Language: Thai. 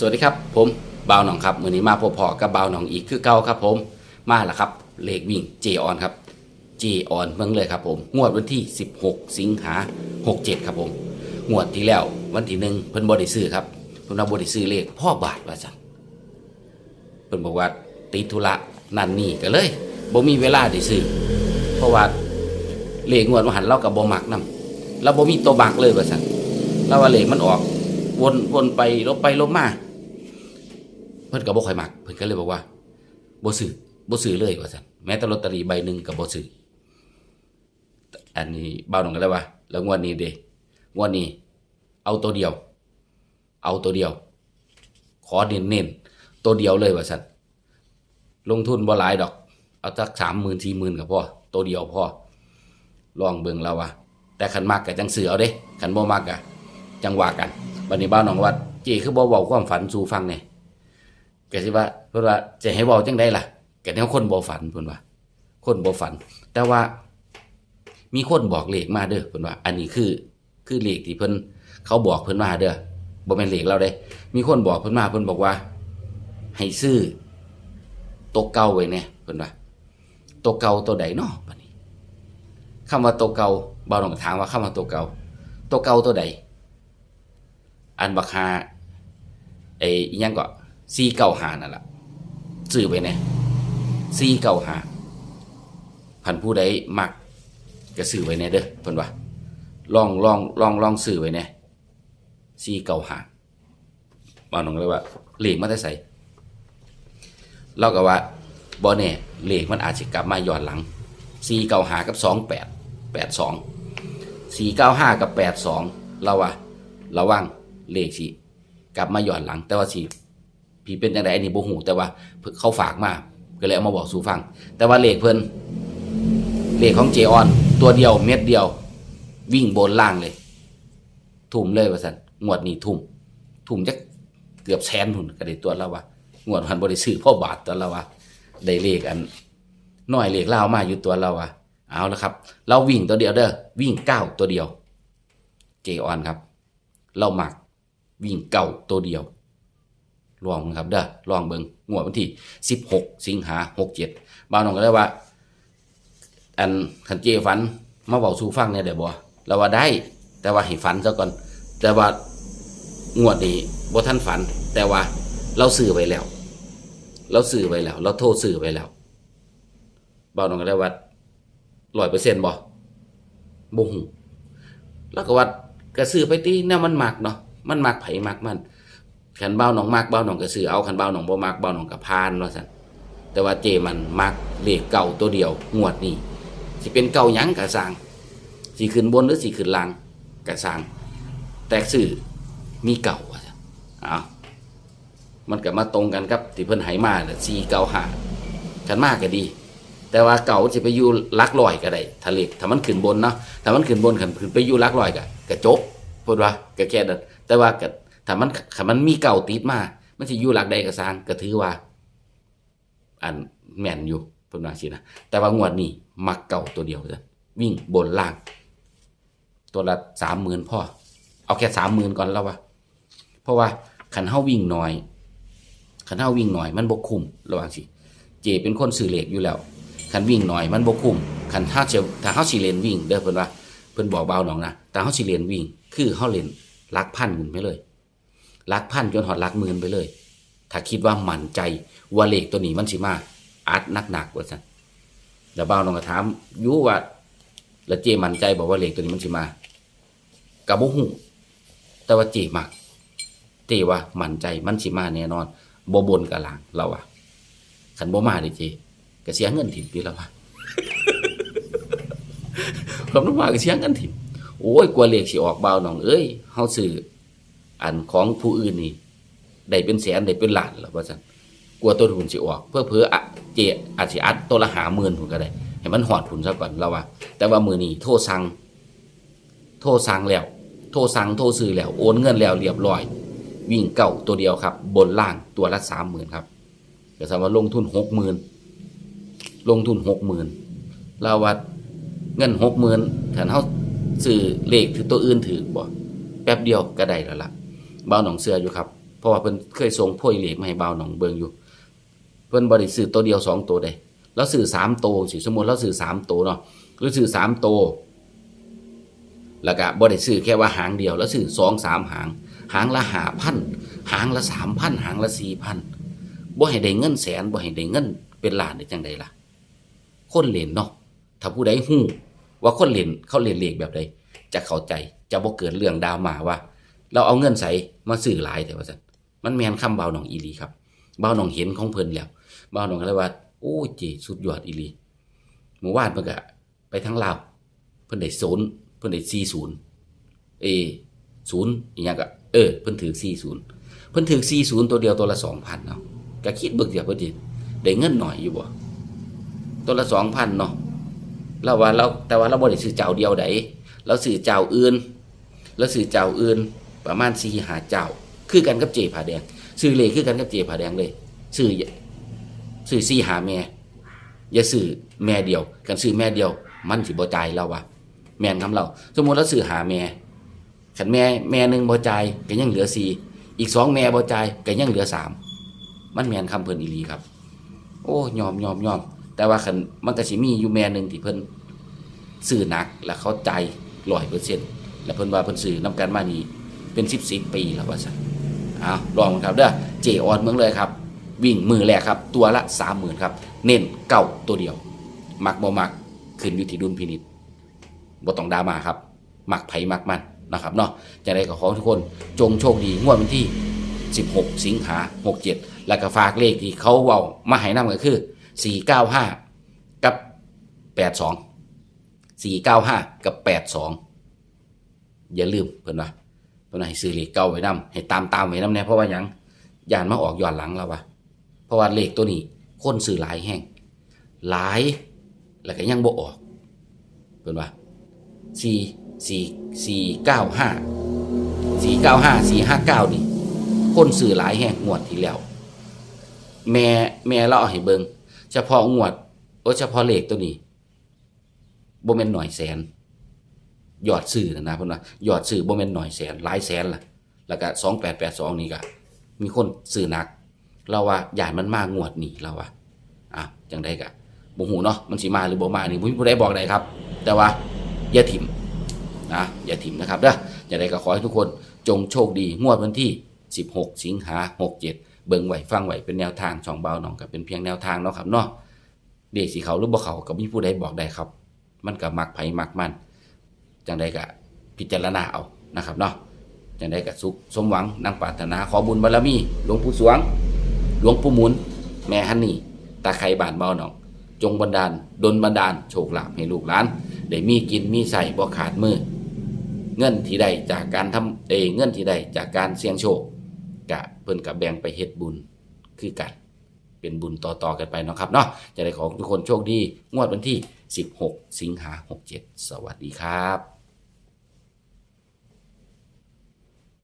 สวัสดีครับผมบ่าวหนองครับมือนี้มาพบพอกับบ่าวหนองอีกคือเก่าครับผมมาแล้วครับเลขวิ่งเจออนครับเจออนเมืองเลยครับผมงวดวันที่ 16 สิงหา67 ครับผมงวดที่แล้ววันที่หนึ่งเพิ่นบ่ได้ซื้อครับเพิ่นว่าบ่ได้ซื้อเลขพ่อบาทว่าจังเพิ่นบอกว่าติดธุระนั่นนี่ก็เลยบ่มีเวลาได้ซื้อเพราะว่าเลขงวดมหันเรากับบ่มักนํเราบ่มีตัวบักเลยว่าซั่นแล้วว่าเลขมันออกวนวนไปลบไปลบมา เพิ่นก็บ่ค่อยมักเพิ่นก็เลยบอกว่าบ่ซื้อบ่ซื้อเลยว่าซั่นแม้แต่ลอตเตอรี่ใบหนึ่งก็บ่ซื้ออันนี้บ่าวน้องก็เลยว่า แล้วงวดนี้เด้งวดนี้ เอาตัวเดียว เอาตัวเดียว ขอเน้นเน้นๆตัวเดียวเลยว่าซั่นลงทุนบ่หลายดอก เอาสัก30,000 40,000ก็พอตัวเดียวพอลองเบิ่งแล้วว่าแต่คันมักก็จังซื้อเอาเด้คันบ่มักก็จังหว่ากันบัดนี้บ่าวน้องว่าเจคือบ่เว้าความฝันสู่ฟังแหน่ย ก็สิว่าเพิ่นว่าจะให้เว้าจังไดล่ะก็แนวคนบ่ฝันเพิ่นว่า คนบ่ฝัน แต่ว่า มีคนบอกเลขมาเด้อเพิ่นว่า อันนี้คือคือเลขที่เพิ่นเขาบอกเพิ่นมาเด้อบ่แม่นเลขเราเด้ มีคนบอกเพิ่นมาเพิ่นบอกว่า ให้ซื้อตัวเก่าไว้แน่เพิ่นว่าตัวเก่าตัวใดเนาะบัดนี้คำว่าตัวเก่าบ่าวน้องถามว่าคำว่าตัวเก่าตัวเก่าตัวใดอันบักฮาไอ้ยังก็ ซีเก่าหานั่นแหละซื้อไปเนี่ยซีเก่าหาพันผู้ใดมักก็ซื้อไว้เนี่ยเด้อเพิ่นว่าลองลองลองลองซื้อไว้เนี่ยซีเก่าหาบ่าวน้องเลยว่าเหลขมันได้ใส่เราก็ว่าบ่แน่เลขมันอาจจะกลับมาย้อนหลังซีเก่าหากับสองแปดแปดสองสี่เก้าห้ากับแปดสองเราว่าระวังเลขสิกลับมาย้อนหลัง แต่ว่าสิ พี่เป็นจังไดอันนี้บ่ฮู้แต่ว่าเขาฝากมาก็เลยเอามาบอกสู่ฟัง แต่ว่าเลขเพิ่นเลขของเจออน ตัวเดียวเม็ดเดียว วิ่งบนล่างเลย ทุ่มเลยว่าซั่นงวดนี้ทุ่มทุ่มจักเกือบแสนพุ่นก็ได้ตัวแล้วว่างวดพันบ่ได้ซื้อพ่อบาทตัวแล้วว่าได้เลขอันน้อยเลขลามาอยู่ตัวเราว่าเอาละครับ เราวิ่งตัวเดียวเด้อวิ่งเก้าตัวเดียว เจออนครับ เรามักวิ่งเก้าตัวเดียว ลองนะครับเด้อลองเบิงงวดวันที่ 16 สิงหา67บ่าวน้องก็เลยว่า อันคันเจฝันมาเว้าสู่ฟังเนี่ยเดี๋ยวบ่เราว่าได้ แต่ว่าให้ฝันซะก่อน แต่ว่างวดนี้บ่ทันฝัน แต่ว่าเราซื้อไว้แล้ว เราซื้อไว้แล้ว เราโทรซื้อไว้แล้วบ่าวน้องก็เลยว่า100%บ่บ่ฮู้แล้วก็ว่าก็ซื้อไปติแนวมันหมักเนาะมันหมักไผ่หมักมัน ขันเบ้าหนองมากเบ้าหนองก็ซื้อเอาขันเบ้าหนองบ่มากเบ้าหนองก็พานว่าซั่นแต่ว่าเจมันมักเลขเก่าตัวเดียวงวดนี้สิเป็นเก่ายังกระสางสิขึ้นบนหรือสิขึ้นล่างกระสางแตกซื้อมีเก่าว่าซั่นอ้าวมันก็มาตรงกันกับที่เพิ่นให้มาน่ะ495คันมากก็ดี แต่ว่าเก่าสิไปอยู่ลักร้อยก็ได้ถ้าเลถ้ามันขึ้นบนเนาะถ้ามันขึ้นบนคันขึ้นไปอยู่ลักร้อยก็ก็จบพูดว่าก็แค่นั้นแต่ว่าก็ ถ้ามันถ้ามันมีเก่าติดมา มันสิอยู่หลักใดก็สร้างก็ถือว่า อันแม่นอยู่เพิ่นว่าสินะแต่ว่างวดนี้มักเก่าตัวเดียวจ้ะวิ่งบนล่าง ตัวละ30,000พ่อ เอาแค่30,000ก่อนแล้ววะเพราะว่าคันเฮาวิ่งน้อยคันเฮาวิ่งน้อย มันบ่คุ้มระวังสิ เจเป็นคนซื้อเหลขอยู่แล้วคันวิ่งน้อย มันบ่คุ้มคันถ้าจะถ้าเฮาสิเลนวิ่ง เด้อเพิ่นว่าเพิ่นบอกเบาหนองนะแต่เฮาสิเลนวิ่ง คือเฮาเลนหลักพันขึ้นไปเลย ลักพันจนหอดลักหมื่นไปเลย ถ้าคิดว่ามั่นใจว่าเลขตัวนี้มันสิมาอัดนักหนักๆว่าซั่นแล้วบ่าวนองก็ถามยู่ว่าแล้วเจมั่นใจบอกว่าเลขตัวนี้มันสิมากับบ่ฮู้แต่ว่าเจมักเจว่ามั่นใจมันสิมาแน่นอนบ่บนกับหลังเราอะคันบ่มาเด้เจก็เสียเงินถิ่มพี่แล้วว่าผมต้องมาก็เสียเงินถิ่มโอ้ยกลัวเลขสิออกเบ่าวน้องเอ้ยเฮาซื้อ อันของผู้อื่นนี่ได้เป็นแสนได้เป็นล้านแล้วว่าซั่นกลัวตัวทุนสิออก เพื่อเพื่ออะเจอาจสิอัดตัวละหาหมื่นพุ่นก็ได้ให้มันหอดทุนซะก่อนแล้วว่า แต่ว่ามือนี้โทรสั่งโทรสั่งแล้ว โทรสั่งโทรซื้อแล้วโอนเงินแล้วเรียบร้อย วิ่งเก่าตัวเดียวครับ บนล่างตัวละสามหมื่นครับก็สามารถลงทุนหกหมื่นลงทุนหกหมื่นเราว่าเงินหกหมื่นถ้าเขาซื้อเลขถือตัวอื่นถือบ่แป๊บเดียวก็ได้แล้วล่ะ บ้าหนองเสืออยู่ครับเพราะว่าเพิ่นเคยส่งโพยเหล็กมาให้บ่าวหนองเบิงอยู่ เพิ่นบ่ได้ซื้อตัวเดียวสองตัวใดแล้วซื้อสามตัวสิสมมุติเราซื้อสามตัวเนาะหรือซื้อสามตัวแล้วก็บ่ได้ซื้อแค่ว่าหางเดียว แล้วซื้อสองสามหาง หางละห้าพันหางละสามพันหางละสี่พันบ่ให้ได้เงินแสนบ่ให้ได้เงินเป็นล้านได้จังใดล่ะ คนเล่นเนาะถ้าผู้ใดฮู้ว่าคนเล่นเขาเล่นเลขแบบใดจะเข้าใจจะบ่เกิดเรื่องดราม่าว่า เราเอาเงินใส่มาซื้อหลายแต่ว่าซั่นมันแมนคำเบาหนองอีลีครับเบาหนองเห็นของเพิ่นแล้วเบาหนองก็เลยว่า โอ้เจสุดยอดอีลีเมื่อวานเพิ่นก็ไปทั้งลาวเพิ่นได้ศูนย์เพิ่นได้40เอศูนย์อีหยังก็เออเพิ่นถือ40เพิ่นถือ40ตัวเดียวตัวละ2,000เนาะก็คิดเบิกเดียวเพิ่นสิได้เงินหน่อยอยู่บ่ตัวละ2,000เนาะเราว่าเราแต่ว่าเราบ่ได้ซื้อเจ้าเดียวใดเราซื้อเจ้าอื่นแล้วซื้อเจ้าอื่น ประมาณสี่หาเจ้า คือกันกับเจผาแดงซื้อเลยคือกันกับเจผาแดงเลยซื้อซื้อสี่หาแม่อย่าซื้อแม่เดียว กันซื้อแม่เดียว มันสิบ่จ่ายเราวะแม่นคำเรา สมมติเราซื้อหาแม่ขันแม่แม่หนึ่งบ่จ่ายก็ยังเหลือสี่อีกสองแม่บ่จ่ายก็ยังเหลือสามมันแม่นคำเพิ่นอีหลีครับ โอ้ยอมยอมยอมแต่ว่าขันมันก็สิมีอยู่แม่หนึ่งที่เพิ่นซื้อหนักแล้วเขาจ่ายร้อยเปอร์เซ็นต์แล้วเพิ่นว่าเพิ่นซื้อนำกันมานี่ เป็นสิบสิบปีแล้วว่าซั่นเอาลองครับเด้อเจออนเมืองเลยครับ วิ่งมือแรกครับ ตัวละสามหมื่นครับ เน้นเก่าตัวเดียว มักบ่มักขึ้นอยู่ที่ดุลพินิจบ่ต้องดามาครับ มักไผ่มักมันนะครับเนาะจะได้ก็ขอทุกคนจงโชคดีงวดวันที่ 16 สิงหา67 แล้วก็ฝากเลขที่เขาเว้ามาให้นำก็คือ 495 กับ 82 495 กับ 82 อย่าลืมเพิ่นว่า เพิ่นว่าให้ซื้อเลขเก่าไว้นํให้ตามตามไว้นํแน่เพราะว่าหยังยานมาออกย้อนหลังแล้ววะเพราะว่าเลขตัวนี้คนซื้อหลายแห้งหลายแล้วก็ยังบ่ออกเพิ่นว่า4 4 495 495 459นี่คนซื้อหลายแห้งงวดที่แล้ว แม่แม่เราเอาให้เบิงเฉพาะงวดโอ้เฉพาะเลขตัวนี้บ่แม่นหน่อยแสน ยอดซื้อนะนะเพิ่นว่ายอดซื้อบ่แม่นหน่อยแสนหลายแสนล่ะ แล้วก็2882นี่ก็มีคนซื้อหนัก เราว่าย่านมันมากงวดนี้เราว่าอะจังได้ก็บ่ฮู้เนาะมันสิมาหรือบ่มานี่ผู้ใดบอกได้ครับ แต่ว่าอย่าถิ่มนะอย่าถิ่มนะครับเด้อจังไดก็ขอให้ทุกคนจงโชคดีงวดวันที่ 16 สิงหา67 เบิ่งไหวฟังไหวเป็นแนวทางช่องเบาหนองก็เป็นเพียงแนวทางเนาะครับเนาะเด็กสิเขาหรือบ่เขาก็มีผู้ใดบอกได้ครับ มันก็มักไผมักมัน จังใดก็พิจารณาเอานะครับเนาะจังใดก็สุขสมหวังนังปรารถนาขอบุญบารมี หลวงปู่สวง หลวงปู่หมุน แม่ฮันนี่ ตาไคบานเบาหนอง จงบันดาลดลบันดาลโชคลาภให้ลูกหลานได้มีกินมีใส่บ่ขาดมือ เงินที่ได้จากการทำเอยเงินที่ได้จากการเสี่ยงโชคกะเพิ่นกับแบ่งไปเฮ็ดบุญคือกันเป็นบุญต่อ ๆ กันไปเนาะครับเนาะจะได้ของทุกคนโชคดี งวดวันที่ 16 สิงหา67 สวัสดีครับ